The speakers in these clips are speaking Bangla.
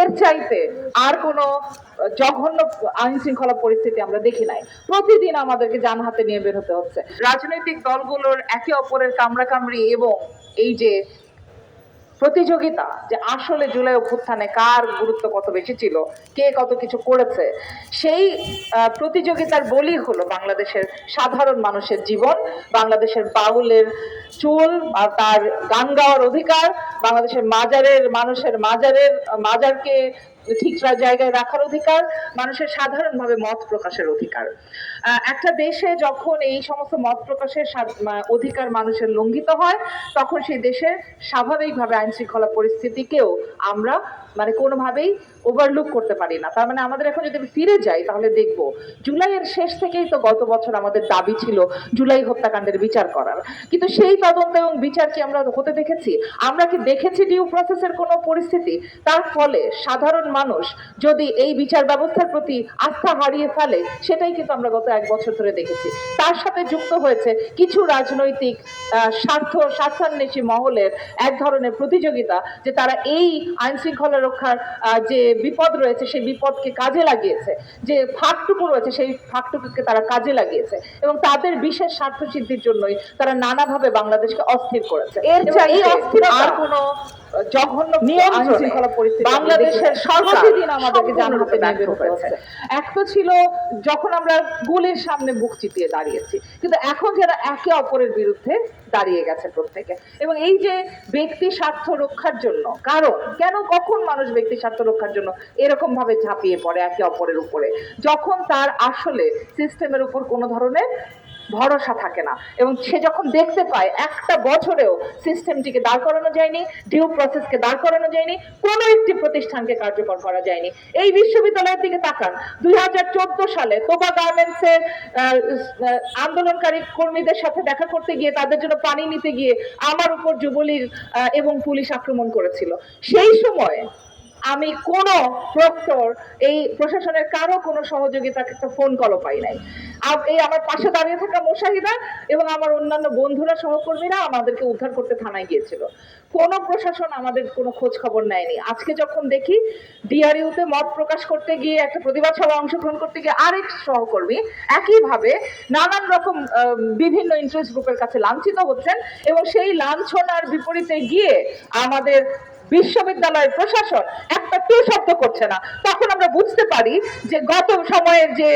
এর চাইতে আর কোনো জঘন্য আইন শৃঙ্খলা পরিস্থিতি আমরা দেখি নাই। প্রতিদিন আমাদেরকে যান হাতে নিয়ে বের হতে হচ্ছে। রাজনৈতিক দলগুলোর একে অপরের কামড়াকামড়ি এবং এই যে প্রতিযোগিতা, যে আসলে জুলাই অভ্যুত্থানে কার গুরুত্ব কত বেশি ছিল, কে কত কিছু করেছে, সেই প্রতিযোগিতার বলি হলো বাংলাদেশের সাধারণ মানুষের জীবন, বাংলাদেশের বাউলের চুল আর তার গান গাওয়ার অধিকার বাংলাদেশের মাজারের মানুষের মাজারের মাজারকে ঠিক জায়গায় রাখার অধিকার, মানুষের সাধারণভাবে মত প্রকাশের অধিকার। একটা দেশে যখন এই সমস্ত মত প্রকাশের অধিকার মানুষের লঙ্ঘিত হয়, তখন সেই দেশের স্বাভাবিকভাবে আইন শৃঙ্খলা পরিস্থিতিকেও আমরা মানে কোনোভাবেই ওভারলুক করতে পারি না। তার মানে আমাদের এখন যদি ফিরে যাই, তাহলে দেখব জুলাইয়ের শেষ থেকেই তো গত বছর আমাদের দাবি ছিল জুলাই হত্যাকাণ্ডের বিচার করার। কিন্তু সেই তদন্ত এবং বিচার কি আমরা হতে দেখেছি? আমরা কি দেখেছি ডিউ প্রসেসের কোনো পরিস্থিতি? তার ফলে সাধারণ মানুষ যদি এই বিচার ব্যবস্থার প্রতি আস্থা হারিয়ে ফেলে সেটাই কিন্তু আমরা গত এক বছর ধরে দেখেছি। তার সাথে যুক্ত হয়েছে কিছু রাজনৈতিক স্বার্থ স্বার্থান্বেষী মহলের এক ধরনের প্রতিযোগিতা যে তারা এই আইন শৃঙ্খলা রক্ষার যে বিপদ রয়েছে সেই বিপদকে কাজে লাগিয়েছে। যে ফাঁকটুকু রয়েছে সেই ফাঁকটুকুকে তারা কাজে লাগিয়েছে এবং তাদের বিশেষ স্বার্থ সিদ্ধির জন্যই তারা নানাভাবে বাংলাদেশকে অস্থির করেছে। এর এই অস্থিরতা আর কোনো জঘন্য বাংলাদেশের প্রতিদিন আমাদেরকে জান হাতে সম্পূর্ণরূপে নিয়ে বের ব্যর্থ হচ্ছে এক তো ছিল যখন আমরা গুলির সামনে বুক চিতিয়ে দাঁড়িয়েছি কিন্তু এখন যারা একে অপরের বিরুদ্ধে দাঁড়িয়ে গেছে প্রত্যেকে। এবং এই যে ব্যক্তি স্বার্থ রক্ষার জন্য কারণ কেন কখন মানুষ ব্যক্তি স্বার্থ রক্ষার জন্য এরকম ভাবে ঝাঁপিয়ে পড়ে একে অপরের উপরে? যখন তার আসলে সিস্টেমের উপর কোনো ধরনের ভরসা থাকে না। এবং সে যখন দেখতে পায়, একটা বছরেও সিস্টেমটিকে দাঁড় করানো যায়নি ডিউ প্রসেসকে দাঁড় করানো যায়নি, কোনো একটি প্রতিষ্ঠানকে কার্যকর করা যায়নি। এই বিশ্ববিদ্যালয়ের দিকে তাকান, দুই হাজার চোদ্দ সালে তোবা গার্মেন্টসের আন্দোলনকারী কর্মীদের সাথে দেখা করতে গিয়ে তাদের জন্য পানি নিতে গিয়ে আমার উপর যুবলীগ এবং পুলিশ আক্রমণ করেছিল। সেই সময় আমি কোনো প্রক্টর, এই প্রশাসনের কারও কোনো সহযোগিতাকে একটা ফোন কলও পাই নাই। এই আমার পাশে দাঁড়িয়ে থাকা মোশাহিদা এবং আমার অন্যান্য বন্ধুরা, সহকর্মীরা আমাদেরকে উদ্ধার করতে থানায় গিয়েছিল। কোনো প্রশাসন আমাদের কোনো খোঁজ খবর নেয়নি। আজকে যখন দেখি ডিআরইউতে মত প্রকাশ করতে গিয়ে, একটা প্রতিবাদ সভায় অংশগ্রহণ করতে গিয়ে আরেক সহকর্মী একইভাবে নানান রকম বিভিন্ন ইন্টারেস্ট গ্রুপের কাছে লাঞ্ছিত হচ্ছেন এবং সেই লাঞ্ছনার বিপরীতে গিয়ে আমাদের বিশ্ববিদ্যালয়ের প্রশাসন একটা টু শব্দ করছে না। তখন আমরা বুঝতে পারি যে গত সময়ের যে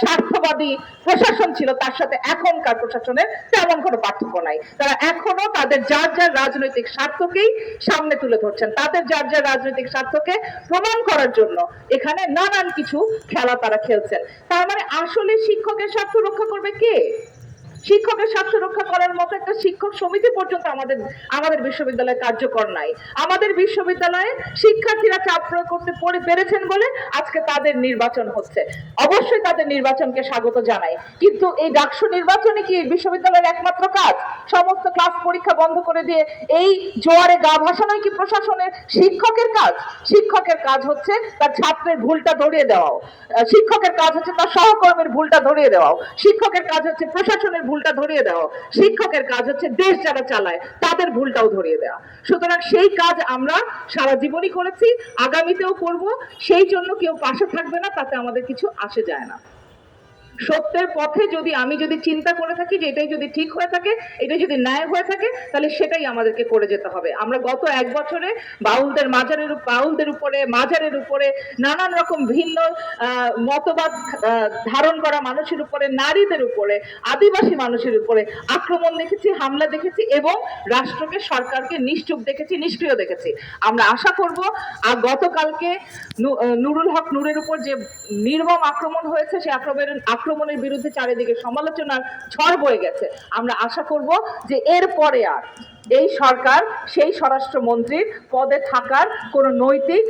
স্বার্থবাদী প্রশাসন ছিল, তার সাথে এখনকার প্রশাসনের তেমন কোনো পার্থক্য নাই। তারা এখনও তাদের যার যার রাজনৈতিক স্বার্থকেই সামনে তুলে ধরছেন। তাদের যার যার রাজনৈতিক স্বার্থকে প্রমাণ করার জন্য এখানে নানান কিছু খেলা তারা খেলছেন। তার মানে আসলে শিক্ষকের স্বার্থ রক্ষা করবে কে? শিক্ষকের স্বার্থ রক্ষা করার মতো একটা শিক্ষক সমিতি পর্যন্ত আমাদের আমাদের বিশ্ববিদ্যালয়ে কার্যকর নাই। আমাদের বিশ্ববিদ্যালয়ে শিক্ষার্থীরা চাপ প্রয়োগ করতে পড়ে, পেরেছেন বলে আজকে তাদের নির্বাচন হচ্ছে। অবশ্যই তাদের নির্বাচনকে স্বাগত জানাই। কিন্তু এই ডাকসু নির্বাচনে কি বিশ্ববিদ্যালয়ের একমাত্র কাজ? সমস্ত ক্লাস পরীক্ষা বন্ধ করে দিয়ে এই জোয়ারে গা ভাসানোই কি প্রশাসনের শিক্ষকের কাজ? শিক্ষকের কাজ হচ্ছে তার ছাত্রের ভুলটা ধরিয়ে দেওয়াও। শিক্ষকের কাজ হচ্ছে তার সহকর্মের ভুলটা ধরিয়ে দেওয়াও। শিক্ষকের কাজ হচ্ছে প্রশাসনের ভুলটা ধরিয়ে দেওয়া। শিক্ষকের কাজ হচ্ছে দেশ যারা চালায়, তাদের ভুলটাও ধরিয়ে দেওয়া। সুতরাং সেই কাজ আমরা সারা জীবনই করেছি, আগামীতেও করব, সেই জন্য কেউ পাশে থাকবে না, তাতে আমাদের কিছু আসে যায় না। সত্যের পথে যদি আমি যদি চিন্তা করে থাকি যে এটাই যদি ঠিক হয়ে থাকে, এটাই যদি ন্যায় হয়ে থাকে, তাহলে সেটাই আমাদেরকে করে যেতে হবে। আমরা গত এক বছরে বাউলদের মাজারের বাউলদের উপরে মাজারের উপরে নানান রকম ভিন্ন মতবাদ ধারণ করা মানুষের উপরে, নারীদের উপরে, আদিবাসী মানুষের উপরে আক্রমণ দেখেছি, হামলা দেখেছি এবং রাষ্ট্রকে, সরকারকে নিশ্চুপ দেখেছি, নিষ্ক্রিয় দেখেছি। আমরা আশা করব, আর গতকালকে নুরুল হক নূরের উপর যে নির্মম আক্রমণ হয়েছে সে আক্রমণের আক্রমণের বিরুদ্ধে চারিদিকে সমালোচনার ঝড় বয়ে গেছে। আমরা আশা করব যে এর পরে আর এই সরকার, সেই স্বরাষ্ট্রমন্ত্রীর পদে থাকার কোনো নৈতিক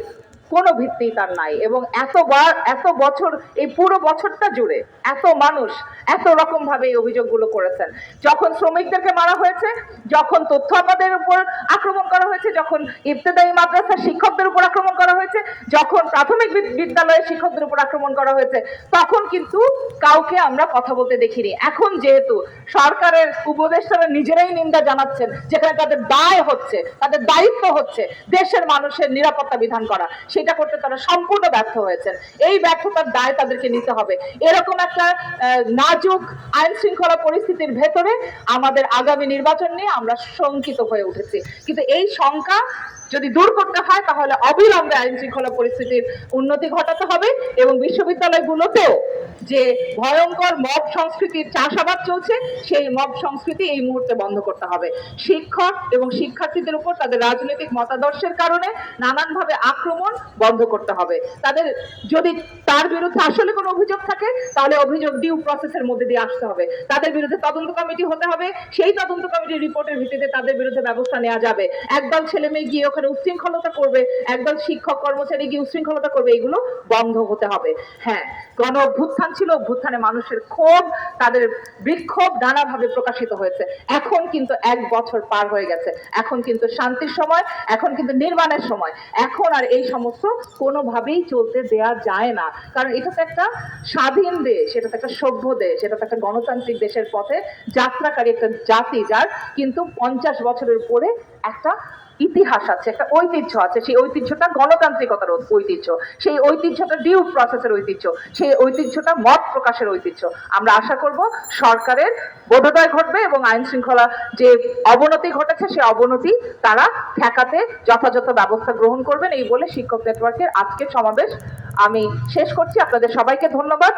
কোনো ভিত্তি তার নাই এবং এতবার, এত বছর, এই পুরো বছরটা জুড়ে এত মানুষ এত রকম ভাবে এই অভিযোগগুলো করেছেন। যখন শ্রমিকদেরকে মারা হয়েছে, যখন তথ্য আমাদের উপর আক্রমণ করা হয়েছে, যখন ইবতেদায়ী মাদ্রাসার শিক্ষকদের উপর আক্রমণ করা হয়েছে, যখন প্রাথমিক বিদ্যালয়ের শিক্ষকদের উপর আক্রমণ করা হয়েছে, তখন কিন্তু কাউকে আমরা কথা বলতে দেখিনি। এখন যেহেতু সরকারের উপদেষ্টারা নিজেরাই নিন্দা জানাচ্ছেন, যেখানে তাদের দায় হচ্ছে, তাদের দায়িত্ব হচ্ছে দেশের মানুষের নিরাপত্তা বিধান করা। সেটা করতে তারা সম্পূর্ণ ব্যর্থ হয়েছেন। এই ব্যর্থতার দায় তাদেরকে নিতে হবে। এরকম একটা নাজুক আইন শৃঙ্খলা পরিস্থিতির ভেতরে আমাদের আগামী নির্বাচন নিয়ে আমরা শঙ্কিত হয়ে উঠেছি। কিন্তু এই শঙ্কা যদি দূর করতে হয়, তাহলে অবিলম্বে আইন শৃঙ্খলা পরিস্থিতির উন্নতি ঘটাতে হবে এবং বিশ্ববিদ্যালয়গুলোতেও যে ভয়ঙ্কর মব সংস্কৃতির চাষাবাদ চলছে, সেই মব সংস্কৃতি এই মুহূর্তে বন্ধ করতে হবে। শিক্ষক এবং শিক্ষার্থীদের উপর তাদের রাজনৈতিক মতাদর্শের কারণে নানানভাবে আক্রমণ বন্ধ করতে হবে। তাদের যদি তার বিরুদ্ধে আসলে কোনো অভিযোগ থাকে, তাহলে অভিযোগ ডিউ প্রসেসের মধ্যে দিয়ে আসতে হবে। তাদের বিরুদ্ধে তদন্ত কমিটি হতে হবে। সেই তদন্ত কমিটির রিপোর্টের ভিত্তিতে তাদের বিরুদ্ধে ব্যবস্থা নেওয়া যাবে। একদল ছেলে মেয়ে গিয়ে ওখানে উচ্ছৃঙ্খলতা করবে, একদল শিক্ষক, কর্মচারী গিয়ে উচ্ছৃঙ্খলতা করবে, এগুলো বন্ধ হতে হবে। হ্যাঁ গণ অভ্যুত্থান ছিল, অভ্যুত্থানে মানুষের ক্ষোভ, তাদের বিক্ষোভ নানাভাবে প্রকাশিত হয়েছে। এখন কিন্তু এক বছর পার হয়ে গেছে। এখন কিন্তু শান্তির সময়, এখন কিন্তু নির্মাণের সময়। এখন আর এই সমস্ত কোনোভাবেই চলতে দেয়া যায় না। কারণ এটা তো একটা স্বাধীন দেশ, এটা তো একটা সভ্য দেশ, এটা তো একটা গণতান্ত্রিক দেশের পথে যাত্রাকারী একটা জাতি, যার কিন্তু পঞ্চাশ বছরের পরে একটা ইতিহাস আছে, একটা ঐতিহ্য আছে, সেই ঐতিহ্যটা গণতান্ত্রিকতার ঐতিহ্য, সেই ঐতিহ্যটা ডিউ প্রসেসের ঐতিহ্য, সেই ঐতিহ্যটা মত প্রকাশের ঐতিহ্য। আমরা আশা করব সরকারের বোধোদয় ঘটবে এবং আইন শৃঙ্খলা যে অবনতি ঘটেছে সেই অবনতি তারা ঠেকাতে যথাযথ ব্যবস্থা গ্রহণ করবেন, এই বলে শিক্ষক নেটওয়ার্কের আজকের সমাবেশ আমি শেষ করছি। আপনাদের সবাইকে ধন্যবাদ।